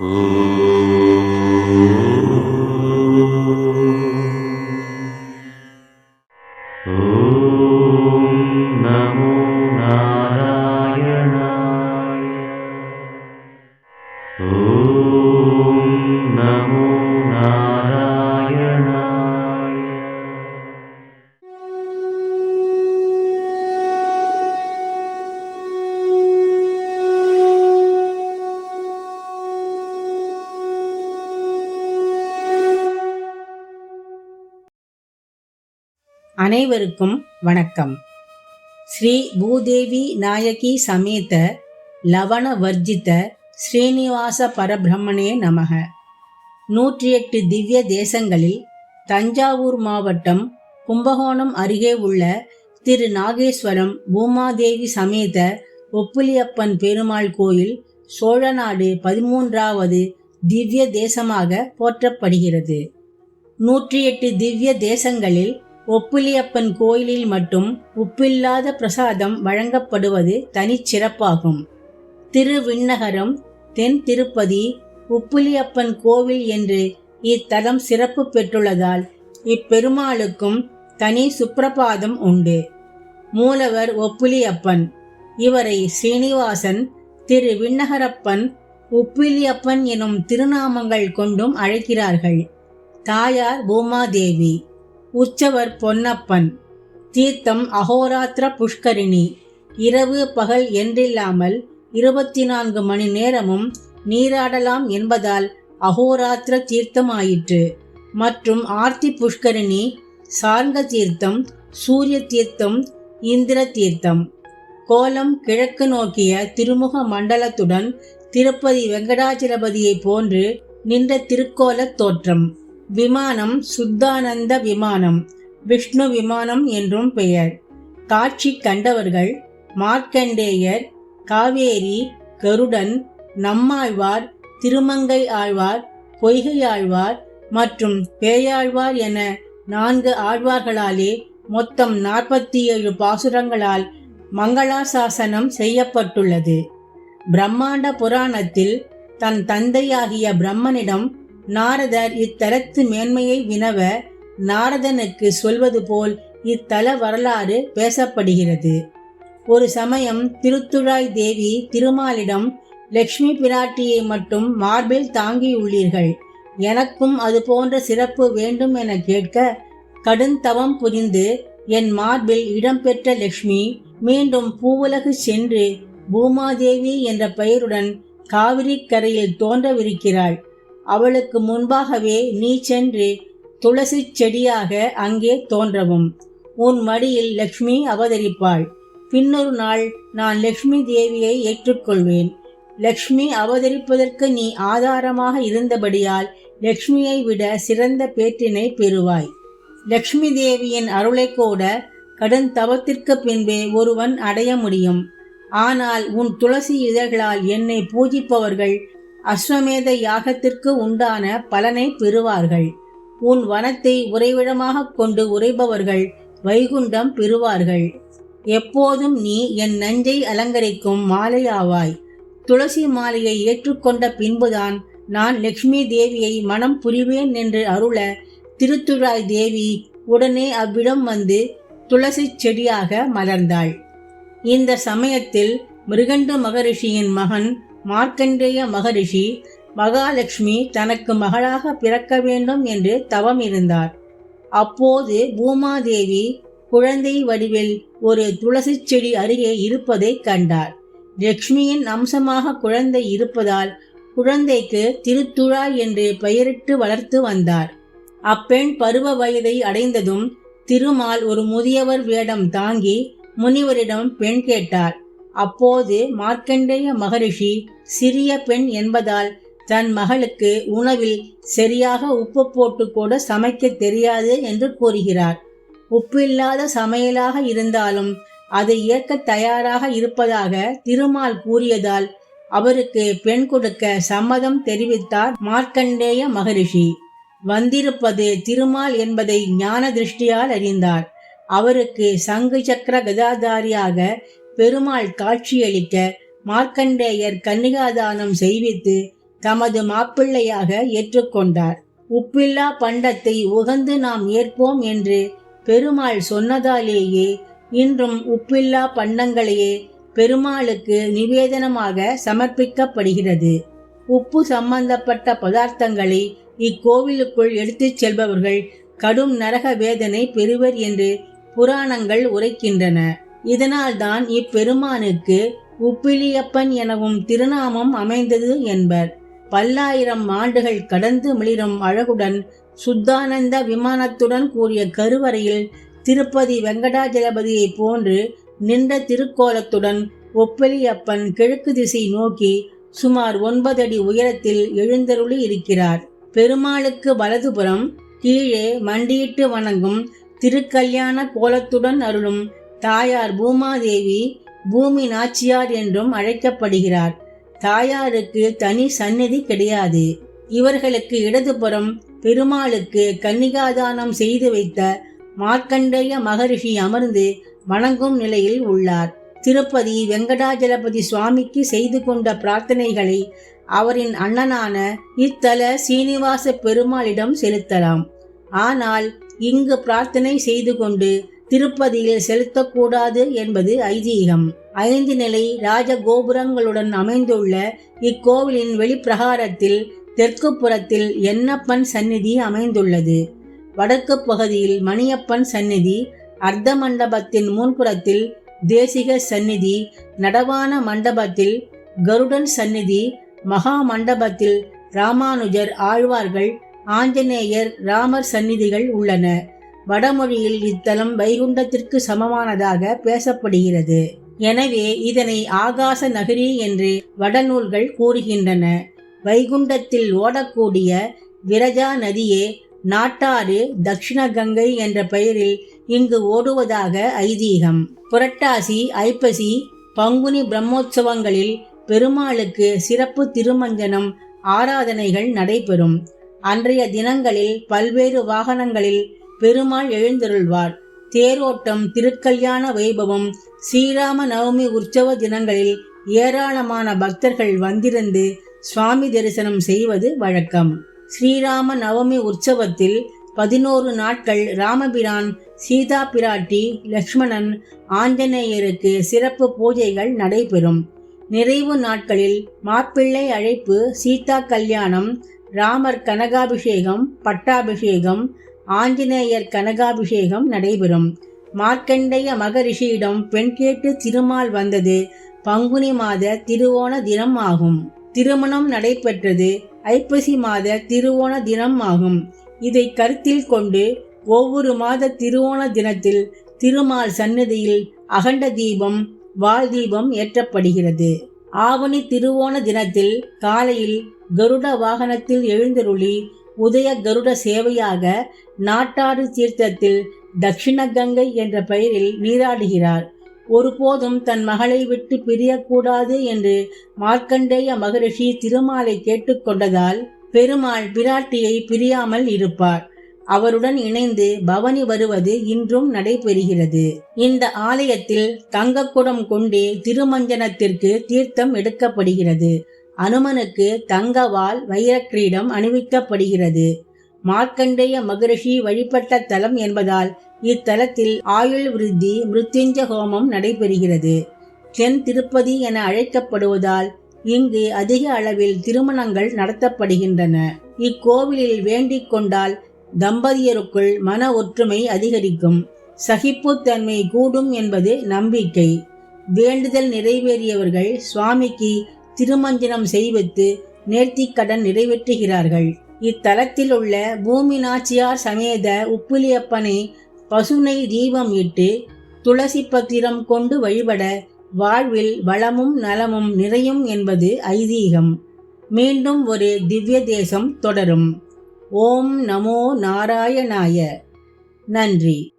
ओमो அனைவருக்கும் வணக்கம். ஸ்ரீ பூதேவி நாயகி சமேத லவண வர்ஜித ஸ்ரீனிவாச பரபிரம்மனே நமக. நூற்றி எட்டு திவ்ய தேசங்களில் தஞ்சாவூர் மாவட்டம் கும்பகோணம் அருகே உள்ள திரு நாகேஸ்வரம் பூமாதேவி சமேத ஒப்புலியப்பன் பெருமாள் கோயில் சோழநாடு பதிமூன்றாவது திவ்ய தேசமாக போற்றப்படுகிறது. நூற்றி எட்டு திவ்ய தேசங்களில் ஒப்பிலியப்பன் கோயிலில் மட்டும் உப்பில்லாத பிரசாதம் வழங்கப்படுவது தனிச்சிறப்பாகும் திருவிண்ணகரம் தென் திருப்பதி உப்பிலியப்பன் கோவில் என்று இத்தலம் சிறப்பு பெற்றுள்ளதால் இப்பெருமாளுக்கும் தனி சுப்பிரபாதம் உண்டு. மூலவர் ஒப்புலியப்பன். இவரை ஸ்ரீனிவாசன் திரு விண்ணகரப்பன் உப்பிலியப்பன் எனும் திருநாமங்கள் கொண்டும் அழைக்கிறார்கள். தாயார் பூமாதேவி. உற்சவர் பொன்னப்பன். தீர்த்தம் அகோராத்திர புஷ்கரிணி. இரவு பகல் என்றில்லாமல் இருபத்தி நான்கு மணி நேரமும் நீராடலாம் என்பதால் அகோராத்திர தீர்த்தம் ஆயிற்று மற்றும் ஆர்த்தி புஷ்கரிணி சார்ங்க தீர்த்தம் சூரிய தீர்த்தம் இந்திர தீர்த்தம். கோலம் கிழக்கு நோக்கிய திருமுக மண்டலத்துடன் திருப்பதி வெங்கடாச்சலபதியை போன்று நின்ற திருக்கோலத் தோற்றம். விமானம் சுத்தானந்த விமானம். விஷ்ணு விமானம் என்றும் பெயர். காட்சி கண்டவர்கள் மார்க்கண்டேயர் காவேரி கருடன் நம்மாழ்வார் திருமங்கை ஆழ்வார் பொய்கை ஆழ்வார் மற்றும் பேயாழ்வார் என நான்கு ஆழ்வார்களாலே மொத்தம் நாற்பத்தி ஏழு பாசுரங்களால் மங்களாசாசனம் செய்யப்பட்டுள்ளது. பிரம்மாண்ட புராணத்தில் தன் தந்தையாகிய பிரம்மனிடம் நாரதர் இத்தலத்து மேன்மையை வினவ நாரதனுக்கு சொல்வது போல் இத்தல வரலாறு பேசப்படுகிறது. ஒரு சமயம் திருத்துழாய் தேவி திருமாலிடம் லக்ஷ்மி பிராட்டியை மட்டும் மார்பில் தாங்கியுள்ளீர்கள். எனக்கும் அது போன்ற சிறப்பு வேண்டும் என கேட்க கடுந்தவம் புரிந்து என் மார்பில் இடம்பெற்ற லக்ஷ்மி மீண்டும் பூவுலகு சென்று பூமாதேவி என்ற பெயருடன் காவிரி கரையில் தோன்றவிருக்கிறாள். அவளுக்கு முன்பாகவே நீ சென்று துளசி செடியாக அங்கே தோன்றவும். உன் மடியில் லக்ஷ்மி அவதரிப்பாள். பின்னொரு நாள் நான் லக்ஷ்மி தேவியை ஏற்றுக்கொள்வேன். லக்ஷ்மி அவதரிப்பதற்கு நீ ஆதாரமாக இருந்தபடியால் லக்ஷ்மியை விட சிறந்த பேற்றினை பெறுவாய். லக்ஷ்மி தேவியின் அருளை கூட கடும் தவத்திற்கு பின்பே ஒருவன் அடைய முடியும். ஆனால் உன் துளசி இதழ்களால் என்னை பூஜிப்பவர்கள் அஸ்வமேத யாகத்திற்கு உண்டான பலனை பெறுவார்கள். உன் வனத்தை உறைவிடமாக கொண்டு உறைபவர்கள் வைகுண்டம் பெறுவார்கள். எப்போதும் நீ என் நஞ்சை அலங்கரிக்கும் மாலையாவாய். துளசி மாலையை ஏற்றுக்கொண்ட பின்புதான் நான் லக்ஷ்மி தேவியை மனம் புரிவேன் என்று அருள திருத்துழாய் தேவி உடனே அவ்விடம் வந்து துளசி செடியாக மலர்ந்தாள். இந்த சமயத்தில் மிருகண்ட மகரிஷியின் மகன் மார்க்கண்டேய மகரிஷி மகாலட்சுமி தனக்கு மகளாக பிறக்க வேண்டும் என்று தவம் இருந்தார். அப்போது பூமாதேவி குழந்தை வடிவில் ஒரு துளசி செடி அருகே இருப்பதை கண்டார். லக்ஷ்மியின் அம்சமாக குழந்தை இருப்பதால் குழந்தைக்கு திருத்துழா என்று பெயரிட்டு வளர்த்து வந்தார். அப்பெண் பருவ வயதை அடைந்ததும் திருமால் ஒரு முதியவர் வேடம் தாங்கி முனிவரிடம் பெண் கேட்டார். அப்போது மார்க்கண்டேய மகரிஷி சிறிய பெண் என்பதால் தன் மகளுக்கு உணவில் சரியாக உப்பு போட்டு கூட சமைக்க தெரியாது என்று கூறுகிறார். உப்பில்லாத சமையலாக இருந்தாலும் அதை ஏற்க தயாராக இருப்பதாக திருமால் கூறியதால் அவருக்கு பெண் கொடுக்க சம்மதம் தெரிவித்தார் மார்க்கண்டேய மகரிஷி. வந்திருப்பது திருமால் என்பதை ஞான திருஷ்டியால் அறிந்தார். அவருக்கு சங்கு சக்கர கதாதாரியாக பெருமாள் காட்சியளிக்க மார்க்கண்டேயர் கன்னிகாதானம் செய்வித்து தமது மாப்பிள்ளையாக ஏற்றுக்கொண்டார். உப்பில்லா பண்டத்தை உகந்து நாம் ஏற்போம் என்று பெருமாள் சொன்னதாலேயே இன்றும் உப்பில்லா பண்டங்களையே பெருமாளுக்கு நிவேதனமாக சமர்ப்பிக்கப்படுகிறது. உப்பு சம்பந்தப்பட்ட பதார்த்தங்களை இக்கோவிலுக்குள் எடுத்துச் செல்பவர்கள் கடும் நரக வேதனை பெறுவர் என்று புராணங்கள் உரைக்கின்றன. இதனால்தான் இப்பெருமானுக்கு உப்பிலியப்பன் எனவும் திருநாமம் அமைந்தது என்பர். பல்லாயிரம் ஆண்டுகள் கடந்து மிளிரும் அழகுடன் சுத்தானந்த விமானத்துடன் கூறிய கருவறையில் திருப்பதி வெங்கடாஜலபதியை போன்று நின்ற திருக்கோலத்துடன் ஒப்பலியப்பன் கிழக்கு திசை நோக்கி சுமார் ஒன்பது அடி உயரத்தில் எழுந்தருளி இருக்கிறார். பெருமாளுக்கு வலதுபுறம் கீழே மண்டியிட்டு வணங்கும் திருக்கல்யாண கோலத்துடன் அருளும் தாயார் பூமாதேவி பூமி நாச்சியார் என்றும் அழைக்கப்படுகிறார். தாயாருக்கு தனி சந்நிதி கிடையாது. இவர்களுக்கு இடதுபுறம் பெருமாளுக்கு கன்னிகாதானம் செய்து வைத்த மார்க்கண்டேய மகரிஷி அமர்ந்து வணங்கும் நிலையில் உள்ளார். திருப்பதி வெங்கடாஜலபதி சுவாமிக்கு செய்து கொண்ட பிரார்த்தனைகளை அவரின் அண்ணனான இத்தல சீனிவாச பெருமாளிடம் செலுத்தலாம். ஆனால் இங்கு பிரார்த்தனை செய்து கொண்டு திருப்பதியில் செலுத்தக்கூடாது என்பது ஐதீகம். ஐந்து நிலை ராஜகோபுரங்களுடன் அமைந்துள்ள இக்கோவிலின் வெளிப்பிரகாரத்தில் தெற்கு புறத்தில் எண்ணப்பன் சந்நிதி அமைந்துள்ளது. வடக்கு பகுதியில் மணியப்பன் சந்நிதி அர்த்த மண்டபத்தின் முன்புறத்தில் தேசிக சந்நிதி நடவான மண்டபத்தில் கருடன் சந்நிதி மகா மண்டபத்தில் ராமானுஜர் ஆழ்வார்கள் ஆஞ்சநேயர் ராமர் சந்நிதிகள் உள்ளன. வடமொழியில் இத்தலம் வைகுண்டத்திற்கு சமமானதாக பேசப்படுகிறது. எனவே இதனை ஆகாச நகரி என்று வடநூல்கள் கூறுகின்றன. வைகுண்டத்தில் ஓடக்கூடிய விரஜா நதியே நாட்டாறு தக்ஷிண கங்கை என்ற பெயரில் இங்கு ஓடுவதாக ஐதீகம். புரட்டாசி ஐப்பசி பங்குனி பிரம்மோற்சவங்களில் பெருமாளுக்கு சிறப்பு திருமஞ்சனம் ஆராதனைகள் நடைபெறும். அன்றைய தினங்களில் பல்வேறு வாகனங்களில் பெருமாள் எழுந்தருள்வார். தேரோட்டம் திருக்கல்யாண வைபவம் ஸ்ரீராம நவமி உற்சவ தினங்களில் ஏராளமான பக்தர்கள் வந்திருந்து சுவாமி தரிசனம் செய்வது வழக்கம். ஸ்ரீராம நவமி உற்சவத்தில் பதினோரு நாட்கள் ராமபிரான் சீதா பிராட்டி லக்ஷ்மணன் ஆஞ்சநேயருக்கு சிறப்பு பூஜைகள் நடைபெறும். நிறைவு நாட்களில் மாப்பிள்ளை அழைப்பு சீதா கல்யாணம் ராமர் கனகாபிஷேகம் பட்டாபிஷேகம் ஆஞ்சநேயர் கனகாபிஷேகம் நடைபெறும். மார்க்கண்டேய மகரிஷியிடம் பெண் கேட்டு திருமால் வந்தது. பங்குனி மாத திருவோண தினம் ஆகும். திருமணம் நடைபெற்றது. ஐப்பசி மாத திருவோண தினம் ஆகும். இதை கருத்தில் கொண்டு ஒவ்வொரு மாத திருவோண தினத்தில் திருமால் சன்னதியில் அகண்ட தீபம் வால் தீபம் ஏற்றப்படுகிறது. ஆவணி திருவோண தினத்தில் காலையில் கருட வாகனத்தில் எழுந்தருளி உதய கருட சேவையாக நாட்டாறு தீர்த்தத்தில் தட்சிண கங்கை என்ற பெயரில் நீராடுகிறார். ஒருபோதும் தன் மகளை விட்டு பிரியக்கூடாது என்று மார்க்கண்டேய மகரிஷி திருமாலை கேட்டுக்கொண்டதால் பெருமாள் பிராட்டியை பிரியாமல் இருப்பார். அவருடன் இணைந்து பவனி வருவது இன்றும் நடைபெறுகிறது. இந்த ஆலயத்தில் தங்கக்குடம் கொண்டே திருமஞ்சனத்திற்கு தீர்த்தம் எடுக்கப்படுகிறது. அனுமனுக்கு தங்கவால் வைரக்கிரீடம் அணிவிக்கப்படுகிறது. மார்க்கண்டேய மகரிஷி வழிபட்ட தலம் என்பதால் இத்தலத்தில் ஆயுள் விருத்தி மிருத்யுஞ்ச ஹோமம் நடைபெறுகிறது. தென் திருப்பதி என அழைக்கப்படுவதால் இங்கு அதிக அளவில் திருமணங்கள் நடத்தப்படுகின்றன. இக்கோவிலில் வேண்டிக் கொண்டால் தம்பதியருக்குள் மன ஒற்றுமை அதிகரிக்கும். சகிப்புத்தன்மை கூடும் என்பது நம்பிக்கை. வேண்டுதல் நிறைவேறியவர்கள் சுவாமிக்கு திருமஞ்சனம் செய்வித்து நேர்த்திக்கடன் நிறைவேற்றுகிறார்கள். இத்தலத்தில் உள்ள பூமி நாச்சியார் சமேத உப்புலியப்பனை பசுனை தீபம் இட்டு துளசி பத்திரம் கொண்டு வழிபட வாழ்வில் வளமும் நலமும் நிறையும் என்பது ஐதீகம். மீண்டும் ஒரு திவ்ய தேசம் தொடரும். ஓம் நமோ நாராயணாய. நன்றி.